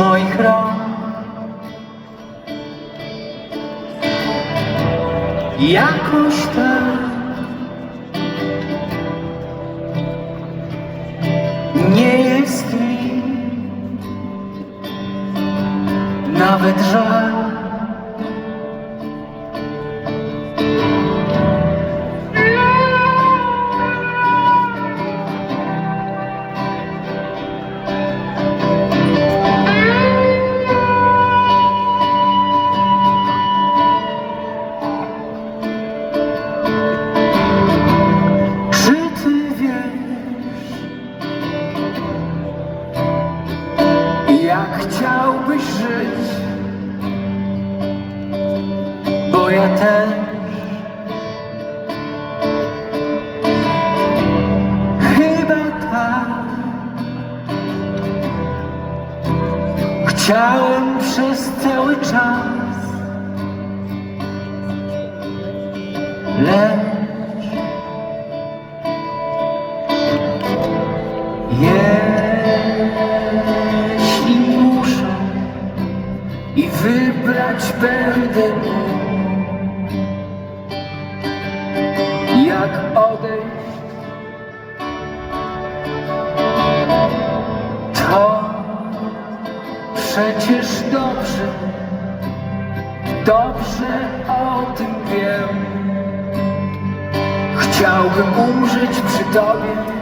moich rąk. Jakoś tak jak chciałbyś żyć? Bo ja też chyba tak chciałem wybrać będę jak odejść, to przecież dobrze, dobrze o tym wiem. Chciałbym umrzeć przy tobie.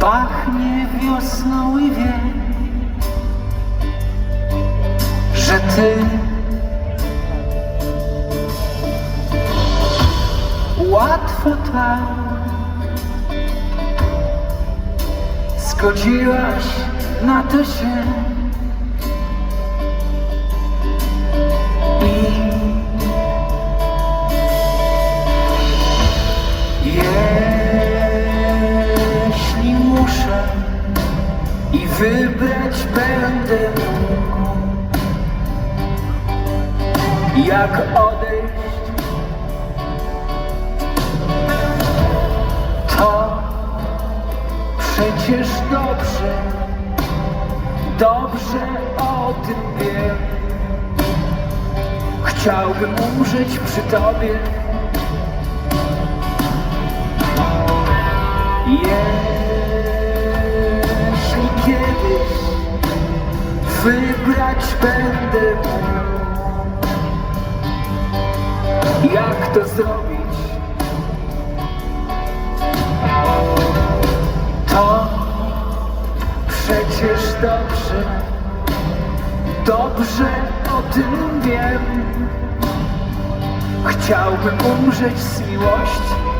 Pachnie wiosną i wie Że ty Łatwo tak Zgodziłaś na to się będę mógł, jak odejść, to przecież dobrze, dobrze o tym wiem. Chciałbym umrzeć przy tobie. Wybrać będę jak to zrobić, to przecież dobrze, dobrze o tym wiem. Chciałbym umrzeć z miłości.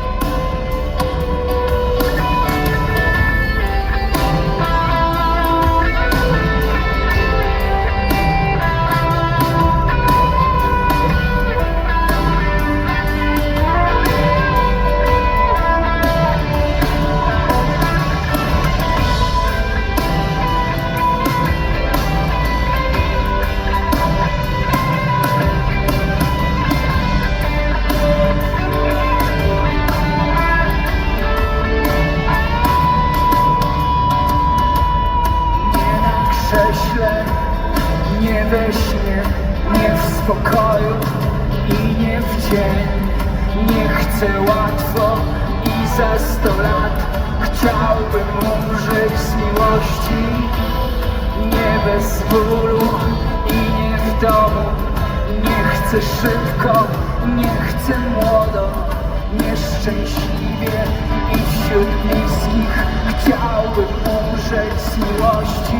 We śnie, nie w spokoju i nie w dzień. Nie chcę łatwo i za sto lat chciałbym umrzeć z miłości. Nie bez bólu i nie w domu. Nie chcę szybko, nie chcę młodo, nieszczęśliwie i wśród bliskich chciałbym umrzeć z miłości.